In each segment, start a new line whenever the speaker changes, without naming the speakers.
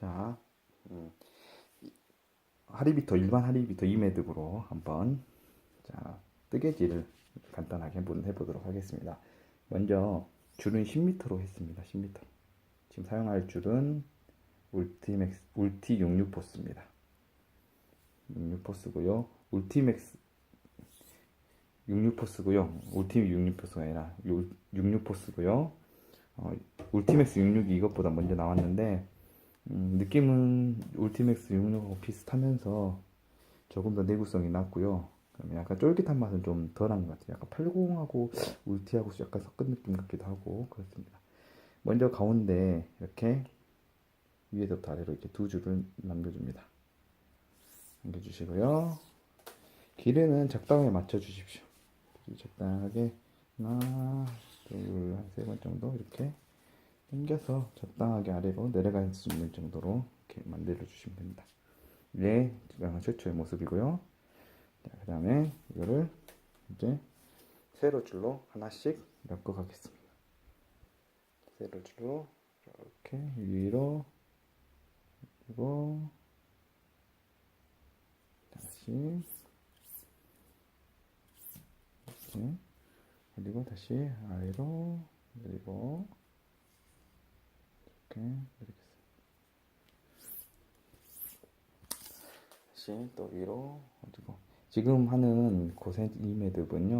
자, 하리비터, 음. 일반 하리비터 이매듭으로 한번 자, 뜨개질을 간단하게 한번 해보도록 하겠습니다. 먼저 줄은 10m로 했습니다. 10m. 지금 사용할 줄은 울티맥스, 울티 66포스입니다. 66포스고요. 울티맥스 66포스고요. 울티 66포스가 아니라 66포스고요. 어, 울티맥스 66이 이것보다 먼저 나왔는데 음, 느낌은 울티맥스 6 6고 비슷하면서 조금 더 내구성이 낮고요. 약간 쫄깃한 맛은 좀 덜한 것 같아요. 약간 80하고 울티하고 약간 섞은 느낌 같기도 하고 그렇습니다. 먼저 가운데 이렇게 위에서부터 아래로 이렇게 두 줄을 남겨줍니다. 남겨주시고요. 길이는 적당하게 맞춰주십시오. 적당하게 하나, 둘, 한 세 번 정도 이렇게 당겨서 적당하게 아래로 내려갈 수 있는 정도로 이렇게 만들어 주시면 됩니다. 네, 이게 지금 최초의 모습이고요. 그 다음에 이거를 이제 세로줄로 하나씩 엮어가겠습니다. 세로줄로 이렇게 위로 그리고 다시 이렇게 그리고 다시 아래로 그리고 이렇게 다시 또 위로 어디고 지금 하는 고센 이매듭은요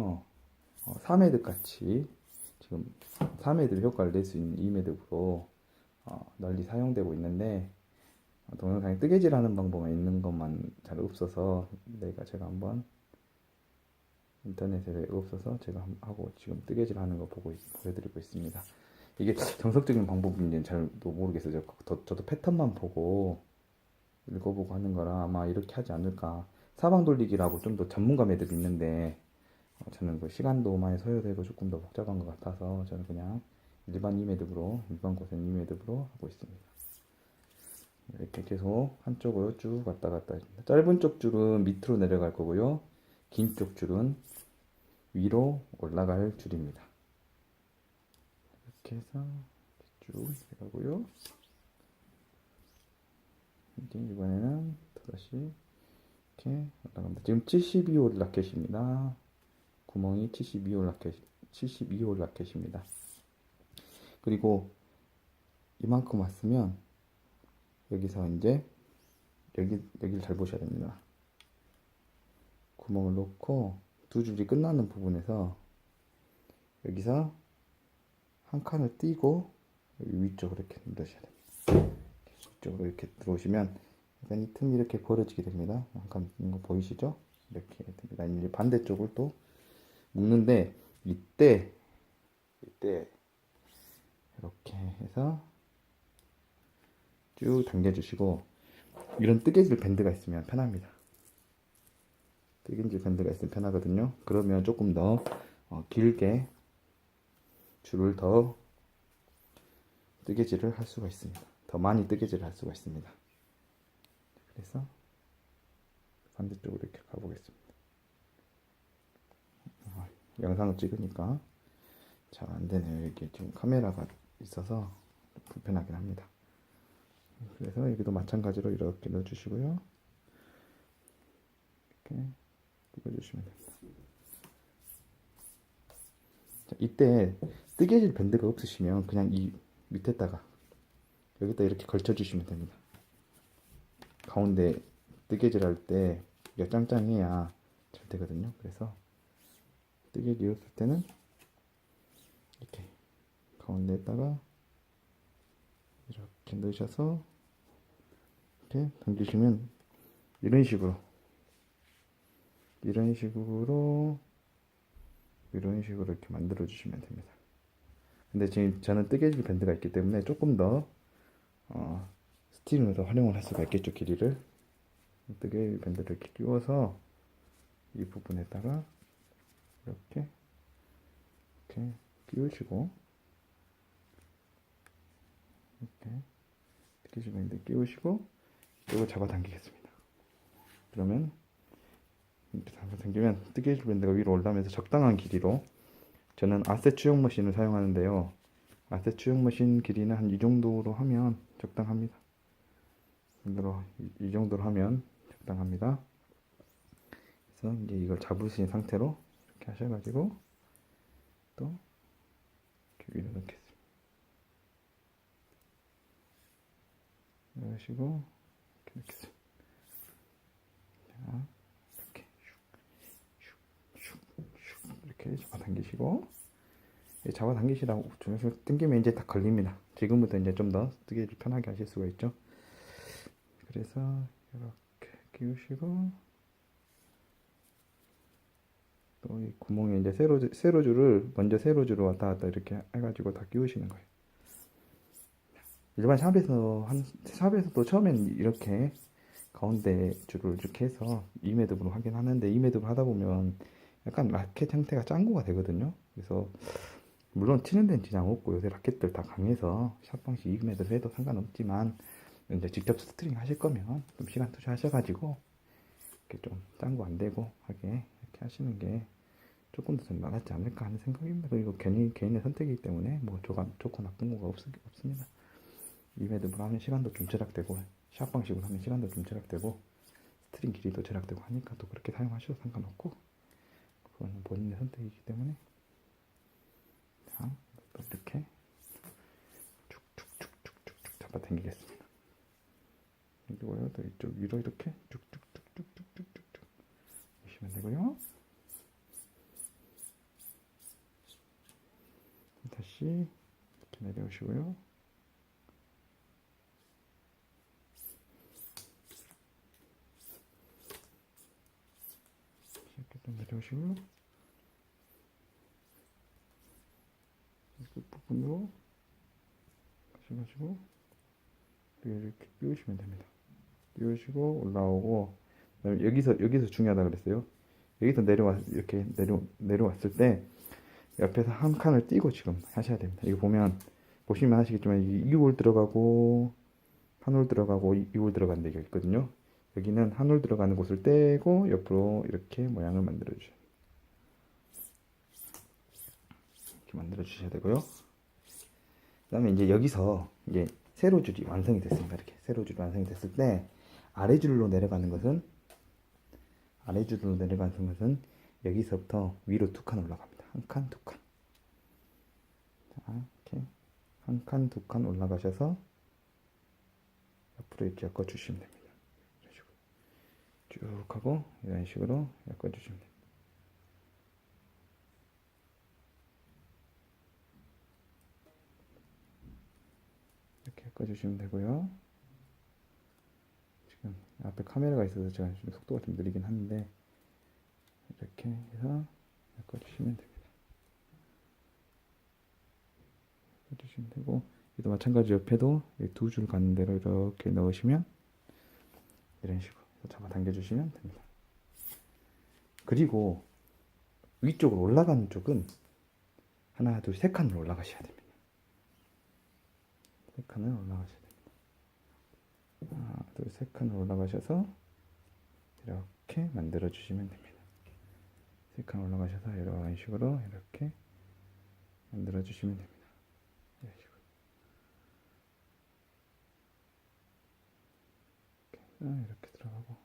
어, 3매듭 같이 지금 3매듭 효과를 낼 수 있는 이매듭으로 어, 널리 사용되고 있는데 동영상에 어, 뜨개질하는 방법만 있는 것만 잘 없어서 내가 제가 한번 인터넷에 없어서 제가 하고 지금 뜨개질하는 거 보고 보여드리고 있습니다. 이게 정석적인 방법인지는 잘 모르겠어요. 저, 저도 패턴만 보고 읽어보고 하는 거라 아마 이렇게 하지 않을까. 사방 돌리기라고 좀 더 전문가 매듭이 있는데 어, 저는 그 시간도 많이 소요되고 조금 더 복잡한 것 같아서 저는 그냥 일반 이매듭으로 일반 고생 이매듭으로 하고 있습니다. 이렇게 계속 한쪽으로 쭉 왔다 갔다 해니다 짧은 쪽 줄은 밑으로 내려갈 거고요. 긴 쪽 줄은 위로 올라갈 줄입니다. 이렇게 해서 쭉 해가고요. 이제 이번에는 다시 이렇게 올라갑니다. 지금 72홀 라켓입니다. 구멍이 72홀 라켓, 72홀 라켓입니다. 그리고 이만큼 왔으면 여기서 이제 여기, 여기를 잘 보셔야 됩니다. 구멍을 놓고 두 줄이 끝나는 부분에서 여기서 한 칸을 띄고 위쪽으로 이렇게 누르셔야 됩니다. 위쪽으로 이렇게 들어오시면 약간 이 틈이 이렇게 벌어지게 됩니다. 약간 이거 보이시죠? 이렇게 됩니다. 이제 반대쪽을 또 묶는데 이때 이때 이렇게 해서 쭉 당겨주시고 이런 뜨개질 밴드가 있으면 편합니다. 뜨개질 밴드가 있으면 편하거든요. 그러면 조금 더 어, 길게 줄을 더 뜨개질을 할 수가 있습니다. 더 많이 뜨개질을 할 수가 있습니다. 그래서 반대쪽으로 이렇게 가보겠습니다. 어, 영상을 찍으니까 잘 안되네요. 이게 지금 카메라가 있어서 불편하긴 합니다. 그래서 여기도 마찬가지로 이렇게 넣어주시고요. 이렇게 찍어주시면 됩니다. 자, 이때 뜨개질 밴드가 없으시면 그냥 이 밑에다가 여기다 이렇게 걸쳐주시면 됩니다. 가운데 뜨개질 할 때 이게 짱짱해야 잘 되거든요. 그래서 뜨개질 이을 때는 이렇게 가운데에다가 이렇게 넣으셔서 이렇게 당기시면 이런 식으로 이런 식으로 이런 식으로 이렇게 만들어 주시면 됩니다. 근데 지금 저는 뜨개질 밴드가 있기 때문에 조금 더 어, 스팀을 더 활용을 할 수가 있겠죠 길이를 뜨개질 밴드를 이렇게 끼워서 이 부분에다가 이렇게 이렇게 끼우시고 이렇게 뜨개질 밴드 끼우시고 이쪽을 잡아당기겠습니다 그러면 이렇게 잡아당기면 뜨개질 밴드가 위로 올라오면서 적당한 길이로 저는 아세 추용 머신을 사용하는데요. 아세 추용 머신 길이는 한 이 정도로 하면 적당합니다. 정도로 이 정도로 하면 적당합니다. 그래서 이제 이걸 잡으신 상태로 이렇게 하셔가지고 또 이렇게 위로 넣겠습니다. 이러시고 이렇게 넣겠습니다. 잡아당기시다 중에서땡기면 이제 다 걸립니다. 지금부터 이제 좀 더뜨게질 편하게 하실 수가 있죠. 그래서 이렇게 끼우시고 또 이 구멍에 이제 세로 세로줄을 먼저 세로줄로 왔다 갔다 이렇게 해가지고 다 끼우시는 거예요. 일반 샵에서 한 샵에서도 처음엔 이렇게 가운데 줄을 이렇게 해서 2매듭으로 확인 하는데 2매듭을 하다 보면 약간 라켓 형태가 짱구가 되거든요. 그래서 물론 치는 데는 지장 없고 요새 라켓들 다 강해서 샷 방식 이금에도 해도 상관없지만 이제 직접 스트링 하실 거면 좀 시간 투자하셔가지고 이렇게 좀짠거안 되고 하게 이렇게 하시는 게 조금 더았지 않을까 하는 생각입니다. 그리고 괜히 개인의 선택이기 때문에 뭐 조가 좋고 나쁜 거가 없, 없습니다. 이메드를 뭐 하면 시간도 좀 절약되고 샷 방식으로 하면 시간도 좀 절약되고 스트링 길이도 절약되고 하니까 또 그렇게 사용하셔도 상관없고 그건 본인의 선택이기 때문에 자, 이렇게 쭉쭉쭉쭉쭉 잡아당기겠습니다. 이리고요또 이쪽 위로 이렇게 쭉쭉쭉쭉쭉쭉쭉 보시면 되고요. 다시 이렇게 내려오시고요. 이렇게 좀 내려오시고요. 분도 하셔가지고 이렇게 끼우시면 됩니다. 끼우시고 올라오고 여기서 여기서 중요하다 그랬어요. 여기서 내려왔 이렇게 내려 내려왔을 때 옆에서 한 칸을 띄고 지금 하셔야 됩니다. 이거 보면 보시면 아시겠지만 이홀 들어가고 한홀 들어가고 이홀 들어가는 데가 있거든요. 여기는 한홀 들어가는 곳을 떼고 옆으로 이렇게 모양을 만들어 주셔야 이렇게 만들어 주셔야 되고요. 그다음에 이제 여기서 이제 세로 줄이 완성이 됐습니다. 이렇게 세로 줄이 완성이 됐을 때 아래 줄로 내려가는 것은 아래 줄로 내려가는 것은 여기서부터 위로 두 칸 올라갑니다. 한 칸, 두 칸. 자, 이렇게 한 칸, 두 칸 올라가셔서 옆으로 이렇게 엮어주시면 됩니다. 이런 식으로 쭉 하고 이런 식으로 엮어주시면 됩니다. 꺼주시면 되고요. 지금 앞에 카메라가 있어서 제가 지 속도가 좀 느리긴 한데 이렇게 해서 꺼주시면 됩니다. 꺼주시면 되고 이도 마찬가지 옆에도 두 줄 가는 대로 이렇게 넣으시면 이런 식으로 잡아당겨 주시면 됩니다. 그리고 위쪽으로 올라가는 쪽은 하나, 둘, 세 칸으로 올라가셔야 됩니다. 세 칸을 올라가셔야 됩니다. 하나, 둘, 세칸 올라가셔서 이렇게 만들어 주시면 됩니다. 세칸 올라가셔서 이런 식으로 이렇게 만들어 주시면 됩니다. 이런 식으로. 이렇게, 이렇게 들어가고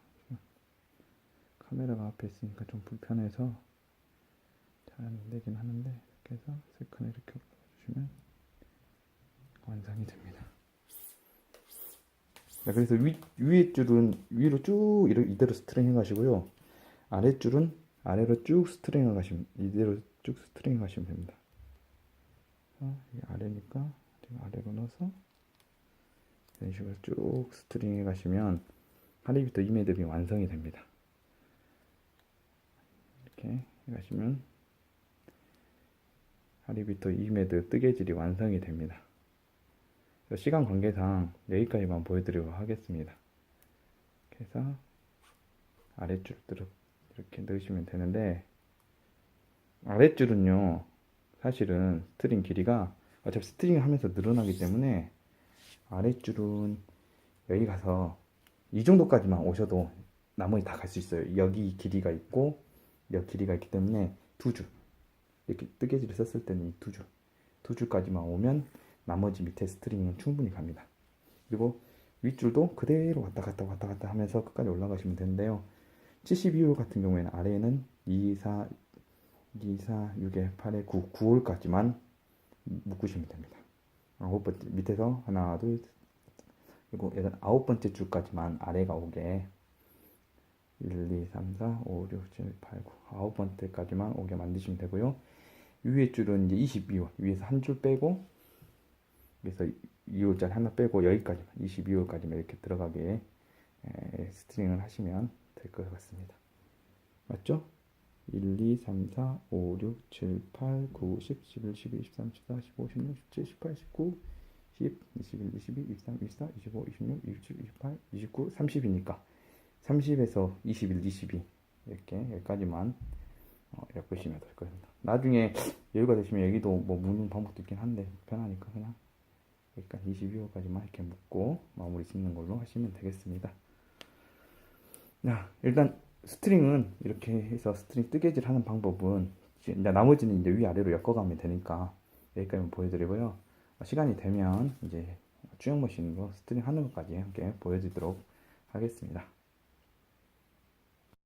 카메라가 앞에 있으니까 좀 불편해서 잘 안 되긴 하는데 이렇게 해서 세칸 이렇게 올라가 주시면. 완성이 됩니다. 자, 네, 그래서 위, 위에 줄은 위로 쭉 이대로 스트링 해가시고요. 아래 줄은 아래로 쭉 스트링 하시면 이대로 쭉 스트링 하시면 됩니다. 어, 아래니까 아래로 넣어서 이런 식으로 쭉 스트링 해가시면 하리비터 이매듭이 완성이 됩니다. 이렇게 해가시면 하리비터 이매듭 뜨개질이 완성이 됩니다. 시간 관계상 여기까지만 보여드리고 하겠습니다. 그래서 아래줄도 이렇게 넣으시면 되는데 아래줄은요 사실은 스트링 길이가 어차피 스트링 하면서 늘어나기 때문에 아래줄은 여기 가서 이 정도까지만 오셔도 나머지 다 갈 수 있어요. 여기 길이가 있고 여기 길이가 있기 때문에 두 줄 이렇게 뜨개질을 썼을 때는 이 두줄 두 줄까지만 오면 나머지 밑에 스트링은 충분히 갑니다. 그리고 윗줄도 그대로 왔다 갔다 왔다 갔다 하면서 끝까지 올라가시면 되는데요. 72홀 같은 경우에는 아래에는 2, 4, 2, 4, 6에 8에 9, 9홀까지만 묶으시면 됩니다. 아홉 번째 밑에서 하나, 둘, 그리고 일단 아홉 번째 줄까지만 아래가 오게 1, 2, 3, 4, 5, 6, 7, 8, 9 아홉 번째까지만 오게 만드시면 되고요. 위에 줄은 이제 22호 위에서 한 줄 빼고 그래서 2호짜리 하나 빼고 여기까지만 22호까지만 이렇게 들어가게 스트링을 하시면 될 것 같습니다. 맞죠? 1, 2, 3, 4, 5, 6, 7, 8, 9, 10, 11, 12, 13, 14, 15, 16, 17, 18, 19, 10, 21, 22, 23, 24, 25, 26, 27, 28, 29, 30이니까 30에서 21, 22 이렇게 여기까지만 엮으시면 어, 될 겁니다. 나중에 여유가 되시면 여기도 뭐 무는 방법도 있긴 한데 편하니까 그냥 그러니까 22호까지만 이렇게 묶고 마무리 짓는 걸로 하시면 되겠습니다. 자, 일단 스트링은 이렇게 해서 스트링 뜨개질 하는 방법은 이제 나머지는 이제 위아래로 엮어가면 되니까 여기까지만 보여드리고요. 시간이 되면 이제 주형 머신으로 스트링 하는 것까지 함께 보여드리도록 하겠습니다.